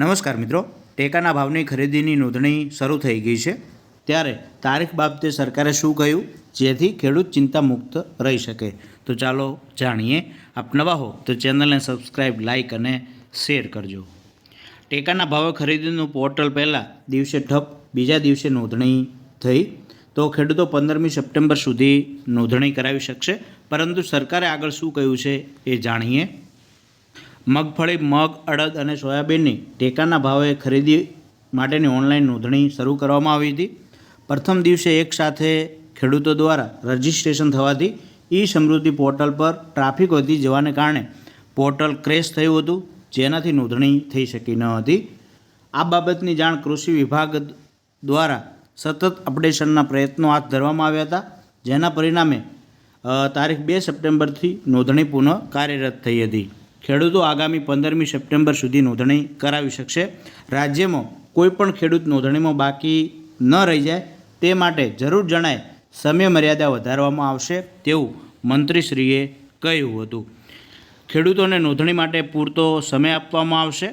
નમસ્કાર મિત્રો, ટેકાના ભાવની ખરીદીની નોંધણી શરૂ થઈ ગઈ છે. ત્યારે તારીખ બાબતે સરકારે શું કહ્યું? જેથી ખેડૂત ચિંતા મુક્ત રહી શકે. તો ચાલો જાણીએ. આપ નવા હો તો ચેનલને સબસ્ક્રાઈબ લાઇક અને શેર કરજો. ટેકાના ભાવે ખરીદીનું પોર્ટલ પહેલાં દિવસે ઠપ, બીજા દિવસે નોંધણી થઈ. તો ખેડૂતો પંદરમી સપ્ટેમ્બર સુધી નોંધણી કરાવી શકશે. પરંતુ સરકારે આગળ શું કહ્યું છે એ જાણીએ. મગફળી, મગ, અડદ અને સોયાબીનની ટેકાના ભાવે ખરીદી માટેની ઓનલાઈન નોંધણી શરૂ કરવામાં આવી હતી. પ્રથમ દિવસે એક સાથે ખેડૂતો દ્વારા રજિસ્ટ્રેશન થવાથી ઈ સમૃદ્ધિ પોર્ટલ પર ટ્રાફિક વધી જવાને કારણે પોર્ટલ ક્રેશ થયું હતું, જેનાથી નોંધણી થઈ શકી ન હતી. આ બાબતની જાણ કૃષિ વિભાગ દ્વારા સતત અપડેશનના પ્રયત્નો હાથ ધરવામાં આવ્યા હતા, જેના પરિણામે તારીખ બે સપ્ટેમ્બરથી નોંધણી પુનઃ કાર્યરત થઈ હતી. ખેડૂતો આગામી પંદરમી સપ્ટેમ્બર સુધી નોંધણી કરાવી શકશે. રાજ્યમાં કોઈપણ ખેડૂત નોંધણીમાં બાકી ન રહી જાય તે માટે જરૂર જણાય સમય મર્યાદા વધારવામાં આવશે તેવું મંત્રીશ્રીએ કહ્યું હતું. ખેડૂતોને નોંધણી માટે પૂરતો સમય આપવામાં આવશે.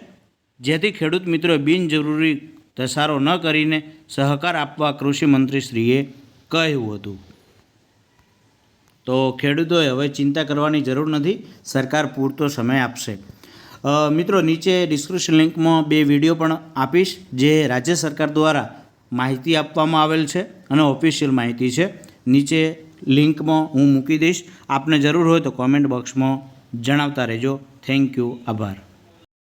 જેથી ખેડૂત મિત્રો બિનજરૂરી ધસારો ન કરીને સહકાર આપવા કૃષિ મંત્રીશ્રીએ કહ્યું હતું. તો ખેડૂતોએ હવે ચિંતા કરવાની જરૂર નથી. સરકાર પૂરતો સમય આપશે. મિત્રો, નીચે ડિસ્ક્રિપ્શન લિંકમાં બે વીડિયો પણ આપીશ, જે રાજ્ય સરકાર દ્વારા માહિતી આપવામાં આવેલ છે અને ઓફિશિયલ માહિતી છે. નીચે લિંકમાં હું મૂકી દઈશ. આપને જરૂર હોય તો કોમેન્ટ બોક્સમાં જણાવતા રહેજો. થેન્ક યુ આભાર.